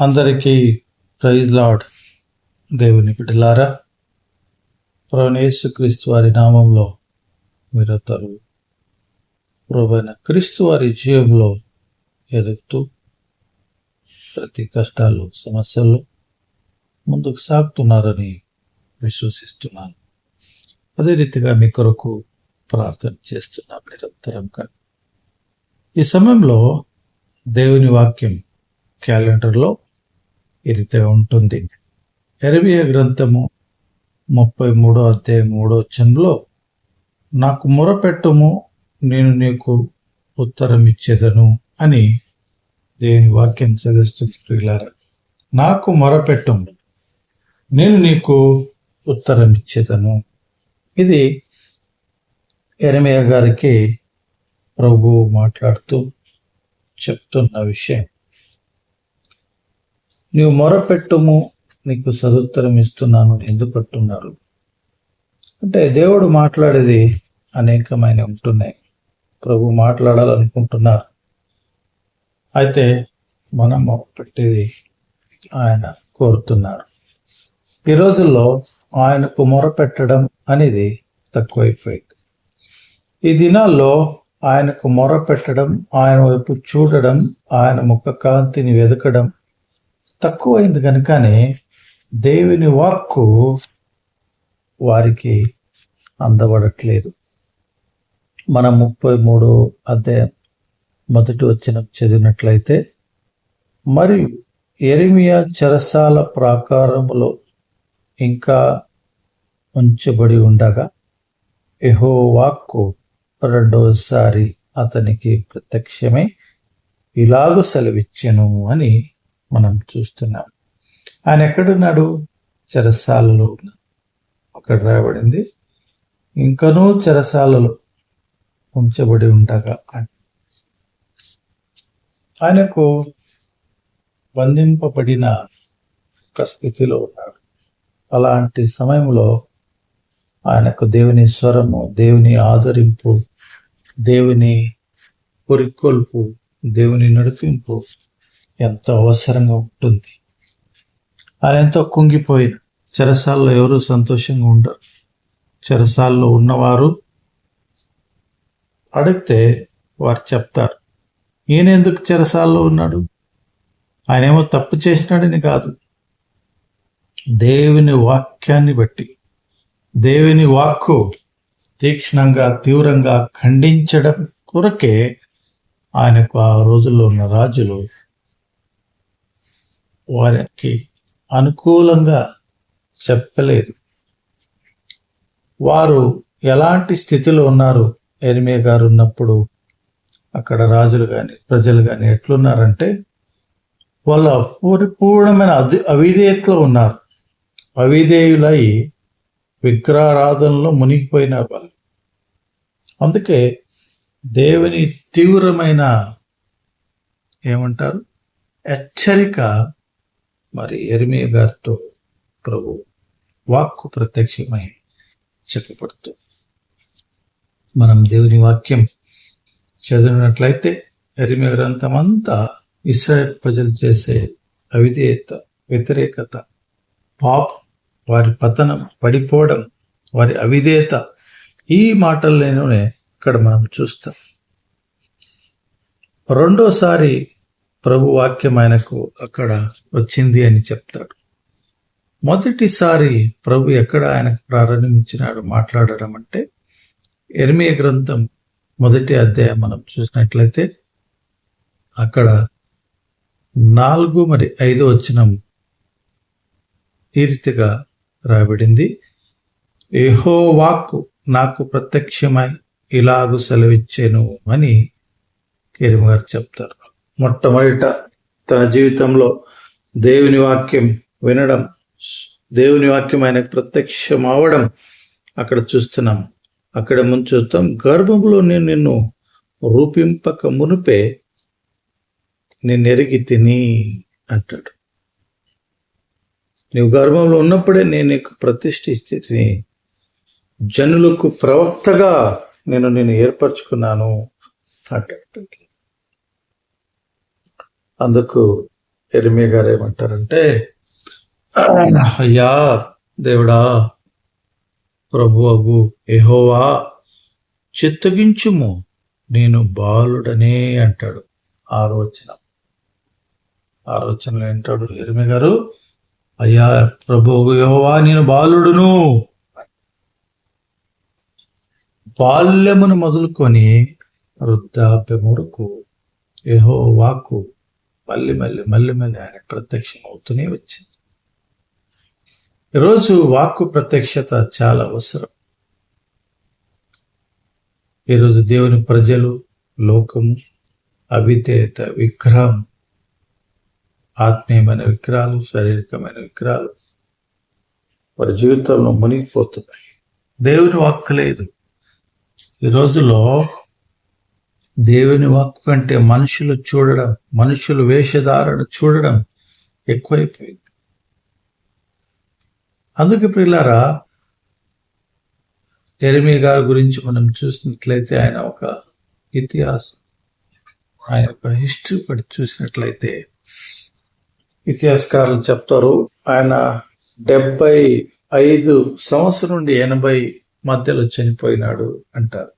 అందరికీ praise lord. దేవుని బిడ్డలారా ప్రవణేశు క్రీస్తు వారి నామంలో మీరందరూ ప్రభైన క్రీస్తు వారి జీవంలో ఎదుగుతూ ప్రతి కష్టాలు సమస్యలు ముందుకు సాగుతున్నారని విశ్వసిస్తున్నాను. అదే రీతిగా మీ కొరకు ప్రార్థన చేస్తున్నా నిరంతరంగా ఈ సమయంలో దేవుని వాక్యం క్యాలెండర్లో ఇరితే ఉంటుంది. ఎరవియ గ్రంథము ముప్పై మూడో అధ్యాయం మూడో చంలో నాకు మొరపెట్టుము నేను నీకు ఉత్తరం ఇచ్చేదను అని దేని వాక్యం చదివిస్తుంది ప్రియులారా. నాకు మొరపెట్టుము నేను నీకు ఉత్తరం ఇచ్చేదను ఇది ఎరమయ్య గారికి ప్రభు మాట్లాడుతూ చెప్తున్న విషయం. నీవు మొరపెట్టుము నీకు సదుత్తరం ఇస్తున్నాను. ఎందుకు పెట్టున్నారు? అంటే దేవుడు మాట్లాడేది అనేకమైన ఉంటున్నాయి. ప్రభు మాట్లాడాలనుకుంటున్నారు. అయితే మనం మొరపెట్టేది ఆయన కోరుతున్నారు. ఈ రోజుల్లో ఆయనకు మొరపెట్టడం అనేది తక్కువైపోయింది. ఈ దినాల్లో ఆయనకు మొరపెట్టడం ఆయన వైపు చూడడం ఆయన ముఖ కాంతిని వెతకడం తక్కువైంది కనుకనే దేవుని వాక్కు వారికి అందబడట్లేదు. మన ముప్పై మూడు అధ్యాయం మొదటి వచ్చిన చదివినట్లయితే మరియు ఎరిమియా చెరసాల ప్రాకారములో ఇంకా ఉంచబడి ఉండగా ఎహో వాక్కు రెండోసారి అతనికి ప్రత్యక్షమై ఇలాగు సెలవిచ్చెను అని మనం చూస్తున్నాం. ఆయన ఎక్కడున్నాడు? చెరసాలలో. ఉన్నాడు అక్కడ రాయబడింది. ఇంకనూ చెరసాలలో ఉంచబడి ఉండగా ఆయనకు బంధింపబడిన ఒక స్థితిలో ఉన్నాడు. అలాంటి సమయంలో ఆయనకు దేవుని స్వరము దేవుని ఆదరింపు దేవుని పురికొల్పు దేవుని నడిపింపు ఎంతో అవసరంగా ఉంటుంది. ఆయన ఎంతో కుంగిపోయేది చెరసాల్లో ఎవరు సంతోషంగా ఉండరు. చెరసాల్లో ఉన్నవారు అడిగితే వారు చెప్తారు ఈయన ఎందుకు చెరసాల్లో ఉన్నాడు? ఆయన ఏమో తప్పు చేసినాడని కాదు. దేవుని వాక్యాన్ని బట్టి దేవుని వాక్కు తీక్షణంగా తీవ్రంగా ఖండించడం కొరకే ఆయనకు ఆ రోజుల్లో ఉన్న రాజులు వారికి అనుకూలంగా చెప్పలేదు. వారు ఎలాంటి స్థితిలో ఉన్నారు? ఎరిమే గారు ఉన్నప్పుడు అక్కడ రాజులు కానీ ప్రజలు కానీ ఎట్లున్నారంటే వాళ్ళ పరిపూర్ణమైన అవి అవిధేయతలో ఉన్నారు. అవిధేయులై విగ్రహారాధనలో మునిగిపోయినారు వాళ్ళు. అందుకే దేవుని తీవ్రమైన ఏమంటారు? హెచ్చరిక మరి ఎరిమియ గారితో ప్రభు వాక్కు ప్రత్యక్షమై చెప్పబడుతూ. మనం దేవుని వాక్యం చదివినట్లయితే ఎరిమియ గ్రంథం అంతా ఇస్రాయల్ ప్రజలు చేసే అవిధేయత వ్యతిరేకత పాపం వారి పతనం పడిపోవడం వారి అవిధేయత ఈ మాటల్లోనే ఇక్కడ మనం చూస్తాం. రెండోసారి ప్రభు వాక్యం ఆయనకు అక్కడ వచ్చింది అని చెప్తాడు. మొదటిసారి ప్రభు ఎక్కడ ఆయనకు ప్రారంభించినాడు మాట్లాడడం అంటే ఎర్మియ గ్రంథం మొదటి అధ్యాయం మనం చూసినట్లయితే అక్కడ నాలుగు మరి ఐదు వచ్చిన ఈ రీతిగా రాబడింది ఏహో వాక్కు నాకు ప్రత్యక్షమై ఇలాగు సెలవిచ్చాను అని కెరిమ గారు చెప్తారు. మొట్టమొదట తన జీవితంలో దేవుని వాక్యం వినడం దేవుని వాక్యం ఆయనకు ప్రత్యక్షం అవడం అక్కడ చూస్తున్నాం. అక్కడ ముందు చూస్తాం గర్భంలో నేను నిన్ను రూపింపక మునిపే నేను ఎరిగి తిని అంటాడు. నీవు గర్భంలో ఉన్నప్పుడే నేను నీకు ప్రతిష్ఠించి జనులకు ప్రవక్తగా నేను నేను ఏర్పరచుకున్నాను అంటాడు. అందుకు ఎరిమి గారు ఏమంటారంటే అయ్యా దేవుడా ప్రభువగు ఎహోవా చిత్తగించుము నేను బాలుడనే అంటాడు. ఆలోచన ఆలోచనలో ఏంటాడు ఎరిమి గారు? అయ్యా ప్రభువు యహోవా నేను బాలుడును. బాల్యమును మొదలుకొని వృద్ధాప్యం వరకు ఏహో మళ్ళీ మళ్ళీ మళ్ళీ మళ్ళీ ఆయన ప్రత్యక్షం అవుతూనే వచ్చింది. ఈరోజు వాక్కు ప్రత్యక్షత చాలా అవసరం. ఈరోజు దేవుని ప్రజలు లోకము అవితేత విగ్రహం ఆత్మీయమైన విగ్రహాలు శారీరకమైన విగ్రహాలు వారి జీవితంలో మునిగిపోతున్నాయి. దేవుని వాక్కు లేదు. ఈ రోజులో దేవుని వాక్కు కంటే మనుషులు చూడడం మనుషులు వేషధారణ చూడడం ఎక్కువైపోయింది. అందుకే ప్రిల్లారా ఎరిమి గారి గురించి మనం చూసినట్లయితే ఆయన ఒక ఇతిహాసం ఆయన ఒక హిస్టరీ పడి చూసినట్లయితే ఇతిహాసకారులు చెప్తారు ఆయన డెబ్బై ఐదు సంవత్సరం నుండి ఎనభై మధ్యలో చనిపోయినాడు అంటారు.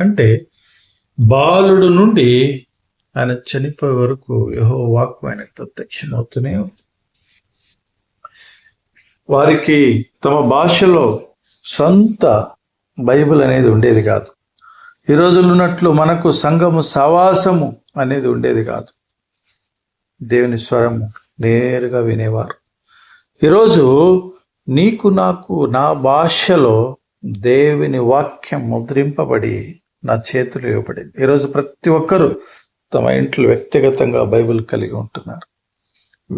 అంటే బాలుడు నుండి ఆయన చనిపోయే వరకు యహో వాక్కు ఆయన ప్రత్యక్షమవుతూనే ఉంది. వారికి తమ భాషలో సొంత బైబిల్ అనేది ఉండేది కాదు. ఈ రోజులు ఉన్నట్లు మనకు సంఘము సవాసము అనేది ఉండేది కాదు. దేవుని స్వరము నేరుగా వినేవారు. ఈరోజు నీకు నాకు నా భాషలో దేవుని వాక్యం ముద్రింపబడి నా చేతులు ఇవ్వబడింది. ఈరోజు ప్రతి ఒక్కరూ తమ ఇంట్లో వ్యక్తిగతంగా బైబిల్ కలిగి ఉంటున్నారు.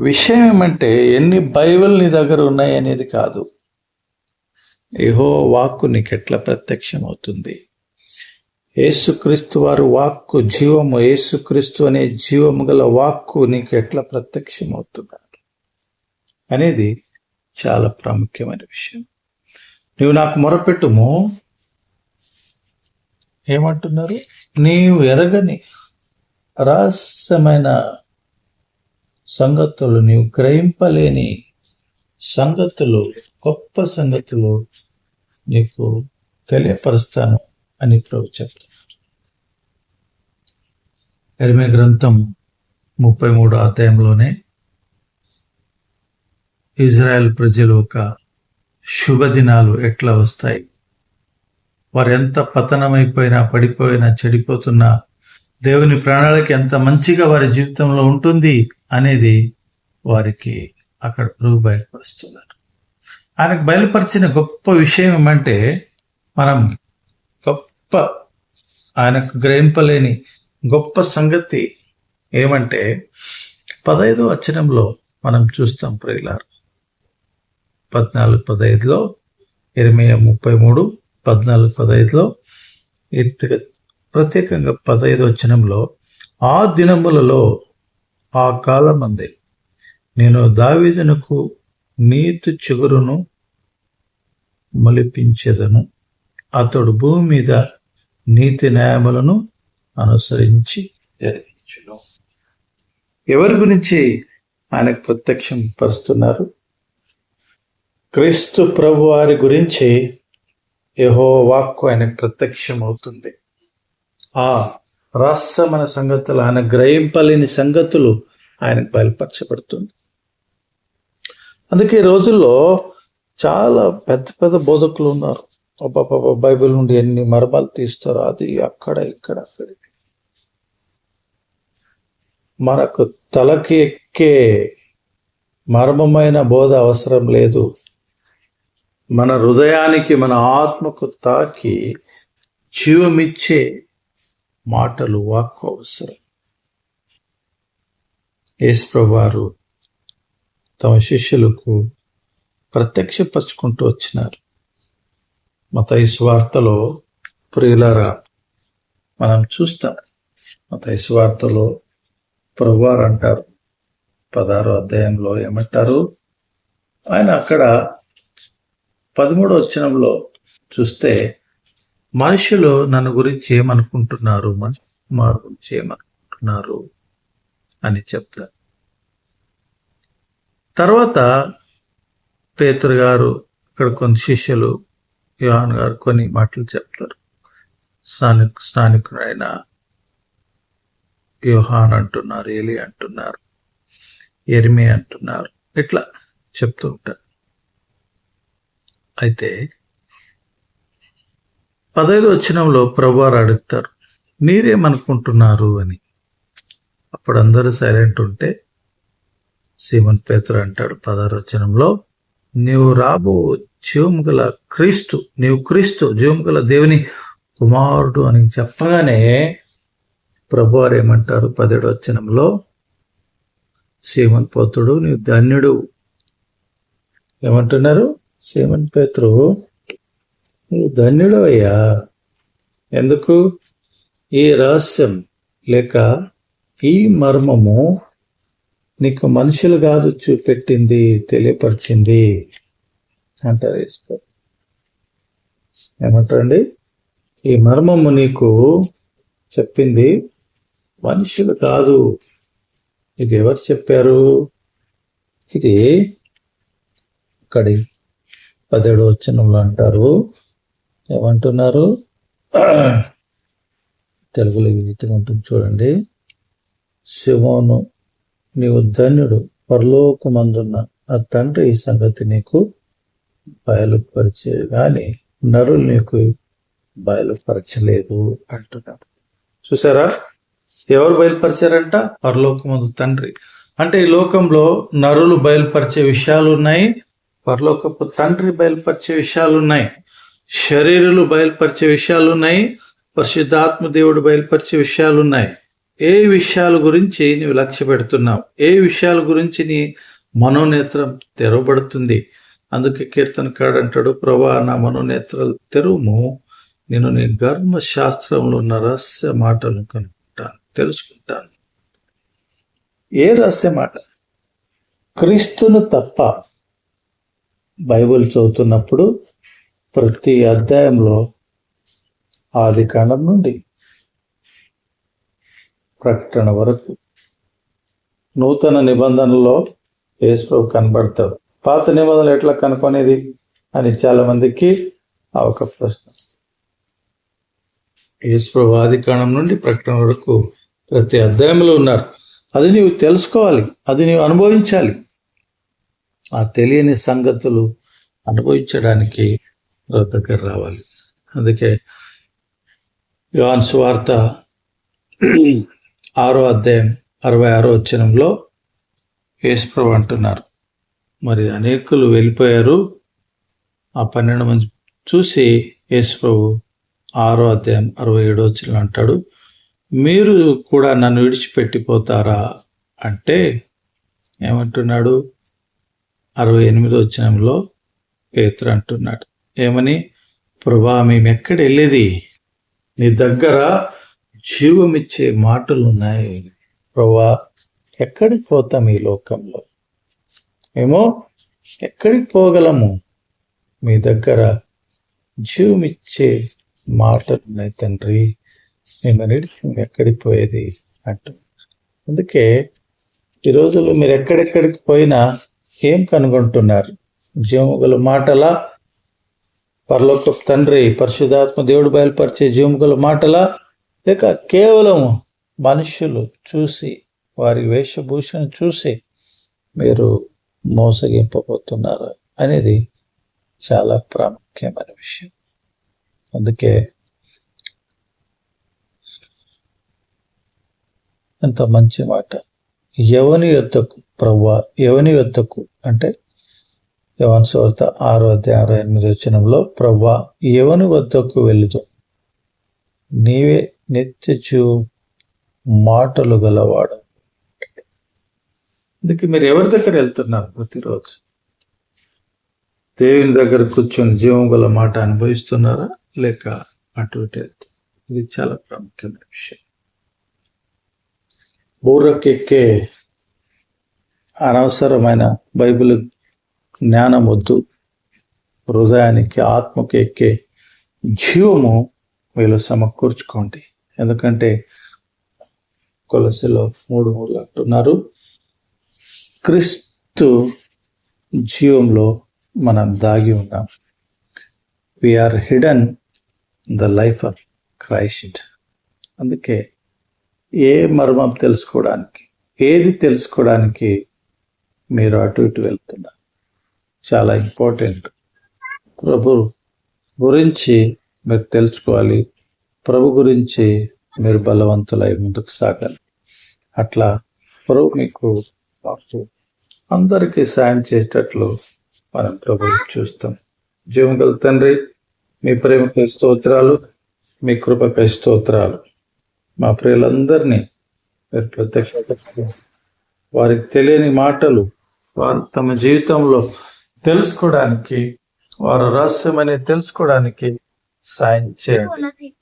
విషయం ఏమంటే ఎన్ని బైబిల్ నీ దగ్గర ఉన్నాయి అనేది కాదు. ఏహో వాక్కు నీకు ఎట్లా ప్రత్యక్షం అవుతుంది ఏసుక్రీస్తు వారు వాక్కు జీవము ఏసుక్రీస్తు అనే జీవము గల వాక్కు నీకు ఎట్లా ప్రత్యక్షం అవుతున్నారు అనేది చాలా ప్రాముఖ్యమైన విషయం. నువ్వు నాకు మొరపెట్టుము ఏమంటున్నారు? నీవు ఎరగని రహస్యమైన సంగతులు నీవు గ్రహింపలేని సంగతులు గొప్ప సంగతులు నీకు తెలియపరుస్తాను అని ప్రభు చెప్తున్నారు. ఎరిమే గ్రంథం ముప్పై మూడు అధ్యాయంలోనే ఇజ్రాయెల్ ప్రజలు ఒక శుభదినాలు ఎట్లా వస్తాయి? వారు ఎంత పతనమైపోయినా పడిపోయినా చెడిపోతున్నా దేవుని ప్రాణాలకి ఎంత మంచిగా వారి జీవితంలో ఉంటుంది అనేది వారికి అక్కడ ప్రభు బయలుపరుస్తున్నారు. ఆయనకు బయలుపరిచిన గొప్ప విషయం ఏమంటే మనం గొప్ప ఆయనకు గ్రహింపలేని గొప్ప సంగతి ఏమంటే పదహైదో అచ్చరంలో మనం చూస్తాం ప్రియులారు. పద్నాలుగు పదహైదులో ఇరవై ముప్పై మూడు పద్నాలుగు పదహైదులో ఎత్తుగా ప్రత్యేకంగా పదహైదు వచనంలో ఆ దినములలో ఆ కాలం అంది నేను దావీదునకు నీతి చిగురును మొలిపించేదను. అతడు భూమి మీద నీతి న్యాయములను అనుసరించి జరిగించును. ఎవరి గురించి ఆయనకు ప్రత్యక్షం పరుస్తున్నారు? క్రీస్తు ప్రభు వారి గురించి యహో వాక్కు ఆయనకు ప్రత్యక్షం అవుతుంది ఆ రహస్యమైన సంగతులు ఆయన గ్రహింపలేని సంగతులు ఆయనకు బయలుపరచబడుతుంది. అందుకే ఈ రోజుల్లో చాలా పెద్ద పెద్ద బోధకులు ఉన్నారు. అబ్బాబా బైబిల్ నుండి ఎన్ని మర్మాలు తీస్తారు అది అక్కడ ఇక్కడ అక్కడ. మనకు తలకి ఎక్కే మర్మమైన బోధ అవసరం లేదు. మన హృదయానికి మన ఆత్మకు తాకి జీవమిచ్చే మాటలు వాక్కు అవసరం. యేసుప్రభువారు తమ శిష్యులకు ప్రత్యక్షపరుచుకుంటూ వచ్చినారు. మత వార్తలో ప్రియులారా మనం చూస్తాం. మత వార్తలో ప్రభువారు అంటారు పదహారో అధ్యాయంలో ఏమంటారు? ఆయన అక్కడ పదమూడో వచనంలో చూస్తే మనుషులు నన్ను గురించి ఏమనుకుంటున్నారు? మనిషి కుమారు గురించి ఏమనుకుంటున్నారు? అనుకుంటున్నారు అని చెప్తారు. తర్వాత పేతురు గారు ఇక్కడ కొన్ని శిష్యులు యోహాన్ గారు కొన్ని మాటలు చెప్తారు. స్నాని స్నానికుడైన యోహాన్ అంటున్నారు ఏలి అంటున్నారు ఎరిమి అంటున్నారు ఇట్లా చెప్తూ ఉంటారు. అయితే పదహైదు వచ్చినంలో ప్రభువారు అడుగుతారు మీరేమనుకుంటున్నారు? అని. అప్పుడు అందరూ సైలెంట్ ఉంటే సీమన్ పేతురు అంటాడు పదహారు వచనంలో నీవు రాబో జీవముగల క్రీస్తు నీవు క్రీస్తు జీవముగల దేవుని కుమారుడు అని చెప్పగానే ప్రభువారు ఏమంటారు పదిహేడు వచనంలో సీమన్ పోతుడు నీవు ధన్యుడు ఏమంటున్నారు? సీమన్ పేతురు నువ్వు ధన్యుడు అయ్యా ఎందుకు? ఈ రహస్యం లేక ఈ మర్మము నీకు మనుషులు కాదు చూపెట్టింది తెలియపరిచింది అంటారు ఈశ్వర్ ఏమంటారండి? ఈ మర్మము నీకు చెప్పింది మనుషులు కాదు. ఇది ఎవరు చెప్పారు? ఇది ఇక్కడి పదిహేడు వచ్చినంలో అంటారు. ఏమంటున్నారు? తెలుగులో ఈ ఉంటుంది చూడండి. శివోను నీవు ధన్యుడు పరలోకమందున్న ఆ తండ్రి ఈ సంగతి నీకు బయలుపరిచే కానీ నరులు నీకు బయలుపరచలేదు అంటున్నారు. చూసారా? ఎవరు బయలుపరిచారంట? పరలోకమందు తండ్రి. అంటే ఈ లోకంలో నరులు బయలుపరిచే విషయాలు ఉన్నాయి పరలోకపు తండ్రి బయలుపరిచే విషయాలు ఉన్నాయి శరీరులు బయలుపరిచే విషయాలు ఉన్నాయి పరిశుద్ధాత్మ దేవుడు బయలుపరిచే విషయాలు ఉన్నాయి ఏ విషయాల గురించి నీవు లక్ష్య పెడుతున్నావు? ఏ విషయాల గురించి నీ మనోనేత్రం తెరవబడుతుంది? అందుకే కీర్తనకాడు అంటాడు ప్రభా నా మనోనేత్రాలు తెరువుము నేను నీ గర్భశాస్త్రంలో ఉన్న రహస్య మాటలు కనుక్కుంటాను తెలుసుకుంటాను. ఏ రహస్య మాట? క్రీస్తును తప్ప బైబిల్ చదువుతున్నప్పుడు ప్రతి అధ్యాయంలో ఆది కాండం నుండి ప్రకటన వరకు నూతన నిబంధనలో యేసుప్రభు కనబడతాడు. పాత నిబంధనలు ఎట్లా కనుక్కునేది అని చాలామందికి ఆ ఒక ప్రశ్న యేసుప్రభు ఆది కాండం నుండి ప్రకటన వరకు ప్రతి అధ్యాయంలో ఉన్నారు. అది నీవు తెలుసుకోవాలి. అది నీవు అనుభవించాలి. ఆ తెలియని సంగతులు అనుభవించడానికి దగ్గర రావాలి. అందుకే యోహాన్ సువార్త ఆరో అధ్యాయం అరవై ఆరో వచ్చినంలో యేసుప్రభు అంటున్నారు. మరి అనేకులు వెళ్ళిపోయారు. ఆ పన్నెండు మంది చూసి యేసుప్రభు ఆరో అధ్యాయం అరవై ఏడో వచ్చిన అంటాడు మీరు కూడా నన్ను విడిచిపెట్టిపోతారా? అంటే ఏమంటున్నాడు? అరవై ఎనిమిదో వచ్చినంలో పేతురు అంటున్నాడు. ఏమని? ప్రభా మేము ఎక్కడ వెళ్ళేది? నీ దగ్గర జీవమిచ్చే మాటలు ఉన్నాయి ప్రభా ఎక్కడికి పోతాం ఈ లోకంలో? ఏమో ఎక్కడికి పోగలము? మీ దగ్గర జీవమిచ్చే మాటలు ఉన్నాయి తండ్రి మేము నడిచి ఎక్కడికి పోయేది? అంటున్నారు అందుకే ఈ రోజుల్లో మీరు ఎక్కడెక్కడికి పోయినా ఏం కనుగొంటున్నారు? జీవముగల మాటలా? పరలోక తండ్రి పరిశుధాత్మ దేవుడు బయలుపరిచే జీవముగల మాటలా? లేక కేవలం మనుషులు చూసి వారి వేషభూషణ చూసి మీరు మోసగింపబోతున్నారు అనేది చాలా ప్రాముఖ్యమైన విషయం. అందుకే ఎంత మంచి మాట. ఎవని యొద్దకు ప్రవ్వా ఎవని యొద్దకు అంటే యవన్ సువార్త ఆరో అధ్యాయ అరవై ఎనిమిది వచ్చినంలో ప్రవ్వా ఎవని వద్దకు వెళుదు నీవే నిత్యచు మాటలు గలవాడు. అందుకే మీరు ఎవరి దగ్గర వెళ్తున్నారు ప్రతిరోజు? దేవుని దగ్గర కూర్చొని జీవం గల మాట అనుభవిస్తున్నారా? లేక అటు ఇటు వెళ్తున్నారు ఇది చాలా ప్రాముఖ్యమైన విషయం. ఊరకెక్కే అనవసరమైన బైబిల్ జ్ఞానం వద్దు హృదయానికి ఆత్మకు ఎక్కే జీవము వీళ్ళు సమకూర్చుకోండి. ఎందుకంటే కొలసిలో మూడు మూడు అంటున్నారు క్రీస్తు జీవంలో మనం దాగి ఉన్నాం. We're hidden the life of Christ అందుకే ఏ మర్మం తెలుసుకోవడానికి ఏది తెలుసుకోవడానికి మీరు అటు ఇటు వెళ్తున్నారు. చాలా ఇంపార్టెంట్. ప్రభు గురించి మీరు తెలుసుకోవాలి. ప్రభు గురించి మీరు బలవంతులై ముందుకు సాగాలి. అట్లా ప్రభు మీకు అందరికీ సాయం చేసేటట్లు మనం ప్రభు చూస్తాం. జీవంగల తండ్రి మీ ప్రేమకు స్తోత్రాలు మీ కృపకై స్తోత్రాలు. మా ప్రియులందరినీ మీరు ప్రత్యక్ష వారికి తెలియని మాటలు వారు తమ జీవితంలో తెలుసుకోవడానికి వారు రహస్యమని తెలుసుకోవడానికి సాయం చేయండి.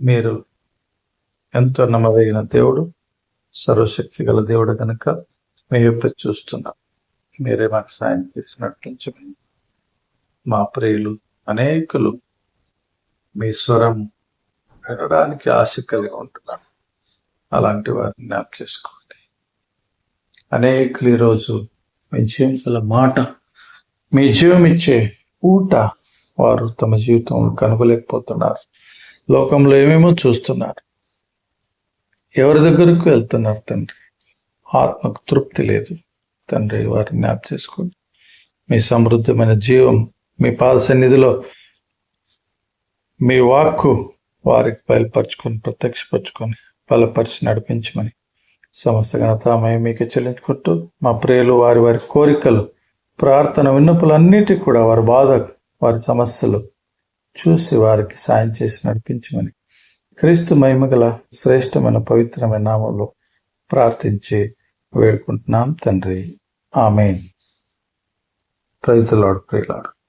మీరు ఎంతో నమ్మదగిన దేవుడు సర్వశక్తి గల దేవుడు కనుక మీ యొక్క చూస్తున్నాం. మీరే మాకు సాయం చేసినట్టు మా ప్రియులు అనేకులు మీ స్వరం వినడానికి ఆశ కలిగి ఉంటున్నాను అలాంటి వారిని జ్ఞాప్ చేసుకోండి. అనేకులు ఈరోజు మీ జీవం గల మాట మీ జీవం ఇచ్చే ఊట వారు తమ జీవితం కనుగొలేకపోతున్నారు లోకంలో ఏమేమో చూస్తున్నారు. ఎవరి దగ్గరకు వెళ్తున్నారు తండ్రి? ఆత్మకు తృప్తి లేదు. తండ్రి వారిని జ్ఞాప్ చేసుకోండి. మీ సమృద్ధమైన జీవం మీ పాద సన్నిధిలో మీ వాక్కు వారికి బయలుపరుచుకొని ప్రత్యక్షపరుచుకొని బలపరిచి నడిపించమని సమస్త ఘనత మేము మీకు చెల్లించుకుంటూ మా ప్రియులు వారి వారి కోరికలు ప్రార్థన విన్నపులన్నిటికీ కూడా వారి బాధ వారి సమస్యలు చూసి వారికి సాయం చేసి నడిపించమని క్రీస్తు మహిమగల శ్రేష్టమైన పవిత్రమైన నామంలో ప్రార్థించి వేడుకుంటున్నాం తండ్రి. ఆమెన్. ప్రైజ్ ప్రియులారు.